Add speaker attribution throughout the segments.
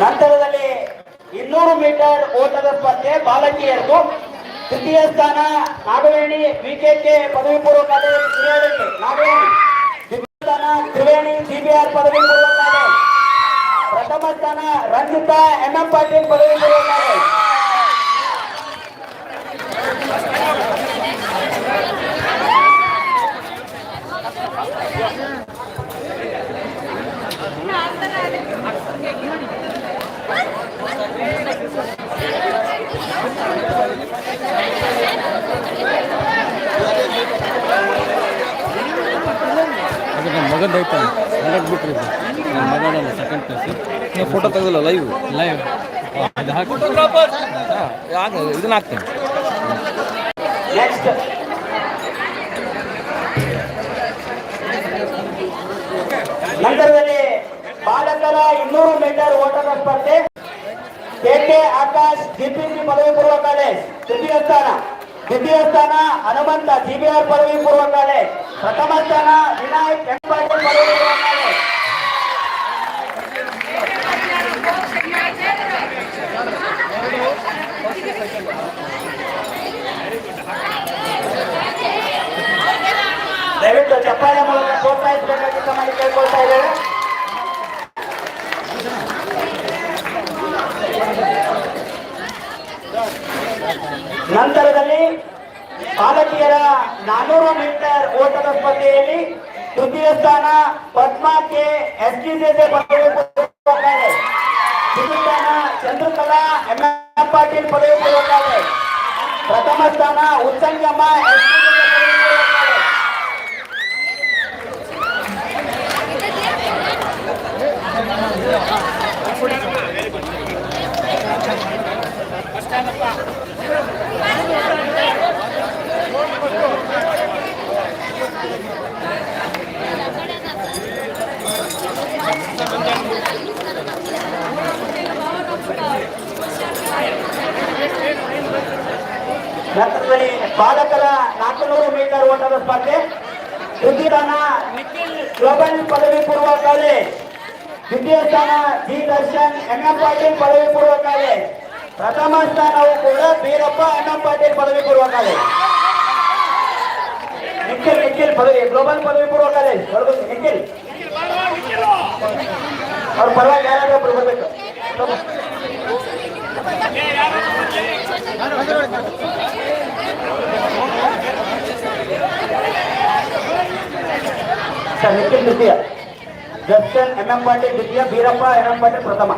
Speaker 1: ನಂತರದಲ್ಲಿ ಇನ್ನೂರು ಮೀಟರ್ ಓಟದ ಸ್ಪರ್ಧೆ ಬಾಲಕಿಯರದು. ತೃತೀಯ ಸ್ಥಾನ ನಾಗವೇಣಿ ವಿಕೆಕೆ ಪದವಿ ಪೂರ್ವ ಕಾಲೇಜು ನಾಗವೇಣಿ ಸ್ಥಾನ ತ್ರಿವೇಣಿ ಸಿಬಿಆರ್ ಪದವಿ ಪೂರ್ವ ಕಾಲೇಜ್. ಪ್ರಥಮ ಸ್ಥಾನ ರಂಜಿತಾ ಎಂ ಎಂ ಪಾಟೀಲ್ ಪದವಿ ಪೂರ್ವ ಕಾಲೇಜ್.
Speaker 2: ಅದು ಮಗಂದು ಐತೆ ಹಂಡ್ರೆಡ್ ಬಿಟ್ರಿ ನನ್ನ ಮಗನ ಸೆಕೆಂಡ್ ಕ್ಲಾಸ್ ನೀವು ಫೋಟೋ ತೆಗೆದಿಲ್ಲ ಲೈವ್ ಲೈವ್ ಇದು ಹಾಕಿ ಆಗ ಇದನ್ನ ಹಾಕ್ತೇನೆ.
Speaker 1: ನೆಕ್ಸ್ಟ್ ನಂತರದಲ್ಲಿ ಬಾಲಕರ ಇನ್ನೂರು ಮೀಟರ್ ಓಟದ ಸ್ಪರ್ಧೆ ಕೆಕೆ ಆಕಾಶ್ ಜಿಪಿಸಿ ಪದವಿ ಪೂರ್ವ ಕಾಲೇಜ್ ತೃತೀಯ ಸ್ಥಾನ ದ್ವಿತೀಯ ಸ್ಥಾನ ಹನುಮಂತ ಸಿಬಿಆರ್ ಪದವಿ ಪೂರ್ವ ಕಾಲೇಜ್ ಪ್ರಥಮ ಸ್ಥಾನ ವಿನಾಯಕ್ ಎಂ ಪದವಿ ಪೂರ್ವ ಕಾಲೇಜ್ ದಯವಿಟ್ಟು ಚಪ್ಪಾಳೆ ಮೂಲಕ ಪ್ರೋತ್ಸಾಹಿಸಬೇಕಾಗಿ ತಮ್ಮಲ್ಲಿ ಕೇಳ್ಕೊಳ್ತಾ ಇದ್ದೇವೆ. ನಂತರದಲ್ಲಿ ಬಾಲಕಿಯರ ನಾನೂರು ಮೀಟರ್ ಓಟದ ಸ್ಪರ್ಧೆಯಲ್ಲಿ ತೃತೀಯ ಸ್ಥಾನ ಪದ್ಮಾ ಕೆ ಎಸ್ ಟಿ ಸ್ಥಾನ Chandrakala M M Patil college ಪ್ರಥಮ ಸ್ಥಾನ ಉಚ್ಚಂಗಮ್ಮ ಎಸ್ ಟಿ ಪದವಿ ಪೂರ್ವ ಕಾಲೇಜ್ ನಂತರದಲ್ಲಿ ಬಾಲಕರ ನಾಲ್ಕುನೂರು ಮೀಟರ್ ಓಟದ ಸ್ಪರ್ಧೆ. ತೃತೀಯ ಸ್ಥಾನ ನಿಖಿಲ್ ಗ್ಲೋಬಲ್ ಪದವಿ ಪೂರ್ವ ಕಾಲೇಜ್ ದ್ವಿತೀಯ ಸ್ಥಾನ G Darshan M M Patil ಪದವಿ ಪೂರ್ವ ಕಾಲೇಜ್ ಪ್ರಥಮ ಸ್ಥಾನವು ಕೂಡ ಬೀರಪ್ಪ ಎಂ ಎಂ ಪಾಟೀಲ್ ಪದವಿ ಪೂರ್ವ ಕಾಲೇಜ್ ನಿಖಿಲ್ ನಿಖಿಲ್ ಪದವಿ ಗ್ಲೋಬಲ್ ಪದವಿ ಪೂರ್ವ ಕಾಲೇಜ್ ಅವ್ರ ಪರವಾಗಿ ಯಾರಾದ್ರೂ ಒಬ್ರು ಬರ್ಬೇಕು. ಸರ್ ನಿಖಿಲ್ ದ್ವಿತೀಯ. ದರ್ಶನ್ ಎಂ ಎಂ ಪಾಟೀಲ್ ದ್ವಿತೀಯ, ಬೀರಪ್ಪ ಎಂ ಎಂ ಪಾಟೀಲ್ ಪ್ರಥಮ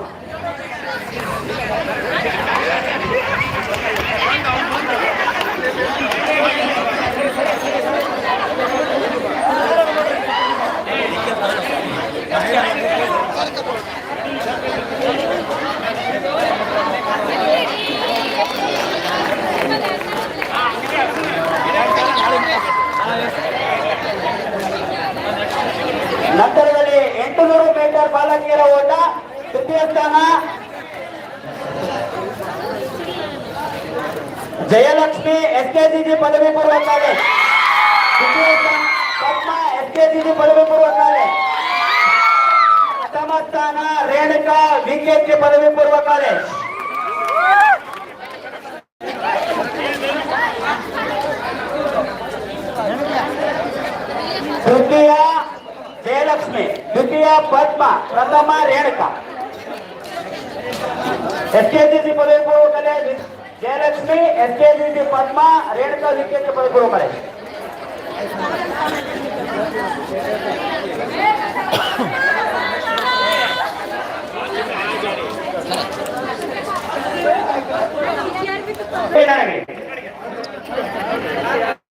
Speaker 1: ನಂತರದಲ್ಲಿ ಎಂಟುನೂರು ಬಾಲಕಿಯರ ಓಟ, ತೃತೀಯ ಸ್ಥಾನ. ಜಯಲಕ್ಷ್ಮಿ ಎಸ್ ಕೆ ಜಿ ಪದವಿ ಪೂರ್ವ ಕಾಲೇಜ್ ತೃತೀಯ ಸ್ಥಾನ, ಪದ್ಮ ಎಸ್ ಕೆ ಜಿ ಪದವಿ ಪೂರ್ವ ಕಾಲೇಜ್ ಪ್ರಥಮ ಸ್ಥಾನ, ರೇಣುಕಾ ವಿಕೆ ಪದವಿ ಪೂರ್ವ ಕಾಲೇಜ್ ತೃತೀಯ ಜಯಲಕ್ಷ್ಮಿ ದ್ವಿತೀಯ ಪದ್ಮ, ಪ್ರಥಮ ರೇಣುಕಾ. ಎಸ್ ಕೆ ಜಿ ಪದವಿ ಪೂರ್ವ college Jayalakshmi S K G Padma, Renuka VKT ಪದವಿ ಪೂರ್ವ ಕಾಲೇಜ್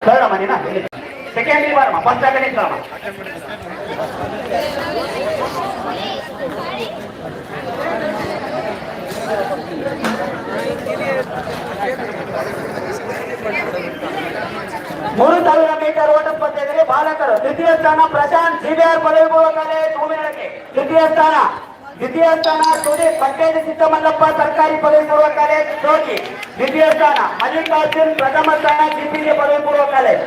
Speaker 1: ಬರಮ್ಮ ನೀನ ಸೆಕೆಂಡ್ ಬಾರಮ್ಮ ಫಸ್ಟ್ ಆಗಲಿ ಬರಮ್ಮ ಮೂರು ಸಾವಿರ ಮೀಟರ್ ಓಟ ಸ್ಪರ್ಧೆಯಲ್ಲಿ ಬಾಲಕರು ದ್ವಿತೀಯ ಸ್ಥಾನ ಪ್ರಶಾಂತ್ ಸಿಬಿಆರ್ ಪದವಿ ಪೂರ್ವ ಕಾಲೇಜ್ ಹೂವಿನಡಕೆ ದ್ವಿತೀಯ ಸ್ಥಾನ ದ್ವಿತೀಯ ಸ್ಥಾನ ಸುದೀಪ್ ಪಟ್ಟೇರಿ ಸಿದ್ದಮಲ್ಲಪ್ಪ ಸರ್ಕಾರಿ ಪದವಿ ಪೂರ್ವ ಕಾಲೇಜ್ ಜೋಗಿ. ದ್ವಿತೀಯ ಸ್ಥಾನ ಮಲ್ಲಿಕಾರ್ಜುನ್ ಪ್ರಥಮ ಸ್ಥಾನ ಜಿಪಿಜಿ ಪದವಿ ಪೂರ್ವ ಕಾಲೇಜ್.